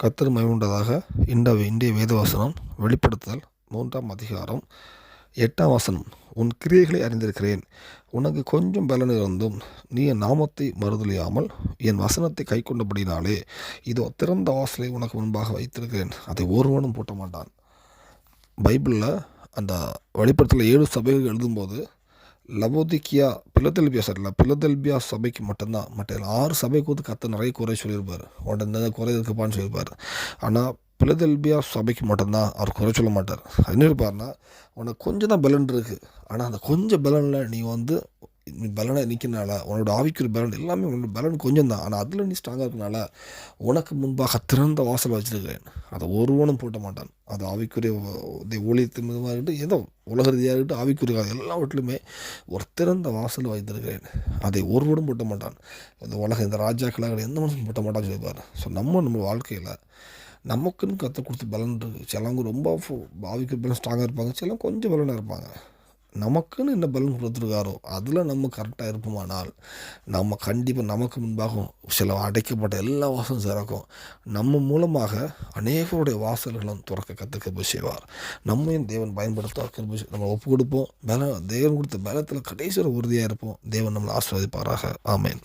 கத்தர் மயமுண்டதாக இந்த இந்திய வேதவாசனம் வெளிப்படுத்துதல் மூன்றாம் அதிகாரம் எட்டாம் வசனம். உன் கிரியைகளை அறிந்திருக்கிறேன். உனக்கு கொஞ்சம் பலன் இருந்தும் நீ என் நாமத்தை மறுதலியாமல் என் வசனத்தை கை கொண்டபடினாலே இதோ திறந்த வாசலை உனக்கு முன்பாக வைத்திருக்கிறேன். அதை ஒருவனும் பூட்ட மாட்டான் பைபிளில் அந்த வெளிப்படத்தில் ஏழு சபைகள் எழுதும்போது லவோதிக்கியா பிலதெல்பியா சரியில்ல பிலதெல்பியா சபைக்கு மட்டும்தான். மற்ற ஆறு சபைக்கு வந்து கத்த நிறைய குறை சொல்லியிருப்பார். உடனே குறை இருக்குப்பான்னு சொல்லியிருப்பார். ஆனால் பிலதெல்பியா சபைக்கு மட்டும்தான் அவர் குறை சொல்ல மாட்டார். என்ன இருப்பார்னா உனக்கு கொஞ்சம் தான் பலன் இருக்குது ஆனால் அந்த கொஞ்சம் பலனில் நீ வந்து பலனை நிற்கிறனால உன்னோட ஆவிக்குரிய பலன் எல்லாமே உன்னோட பலன் கொஞ்சம் தான் ஆனால் அதில் நீ ஸ்ட்ராங்காக இருக்கனால உனக்கு முன்பாக திறந்த வாசல் வச்சுருக்கேன் அதை ஒருவனும் போட்ட மாட்டான். அது ஆவிக்குரிய ஊழியத்தின் மீதுமாக இருக்கட்டும் ஏதோ உலக ரீதியாக இருக்கட்டும் ஆவிக்குரிய எல்லாவற்றிலுமே ஒரு திறந்த வாசல் வைத்திருக்கிறேன் அதை ஒருவனும் போட்ட மாட்டான். இந்த உலக இந்த ராஜாக்களாக எந்த மனுஷன் போட்ட மாட்டான்னு சொல்லிப்பார். ஸோ நம்ம நம்ம வாழ்க்கையில் நமக்குன்னு கற்றுக் கொடுத்த பலன் இருக்குது சிலவங்க ரொம்ப ஆவிக்குரிய பலன் ஸ்ட்ராங்காக இருப்பாங்க. சிலவங்க கொஞ்சம் பலனாக இருப்பாங்க. நமக்குன்னு என்ன பலன் கொடுத்துருக்காரோ அதில் நம்ம கரெக்டாக இருப்போமானால் நம்ம கண்டிப்பாக நமக்கு முன்பாக சில அடைக்கப்பட்ட எல்லா வாசலும் சிறக்கும். நம்ம மூலமாக அநேகருடைய வாசல்களும் துறக்க கற்றுக்க செய்வார். நம்மையும் தேவன் பயன்படுத்த கிருபை நம்ம ஒப்பு கொடுப்போம்? பல தேவன் கொடுத்த பலத்தில் கடைசியில் உறுதியாக இருப்போம். தேவன் நம்மளை ஆஸ்வதிப்பாராக ஆமேன்.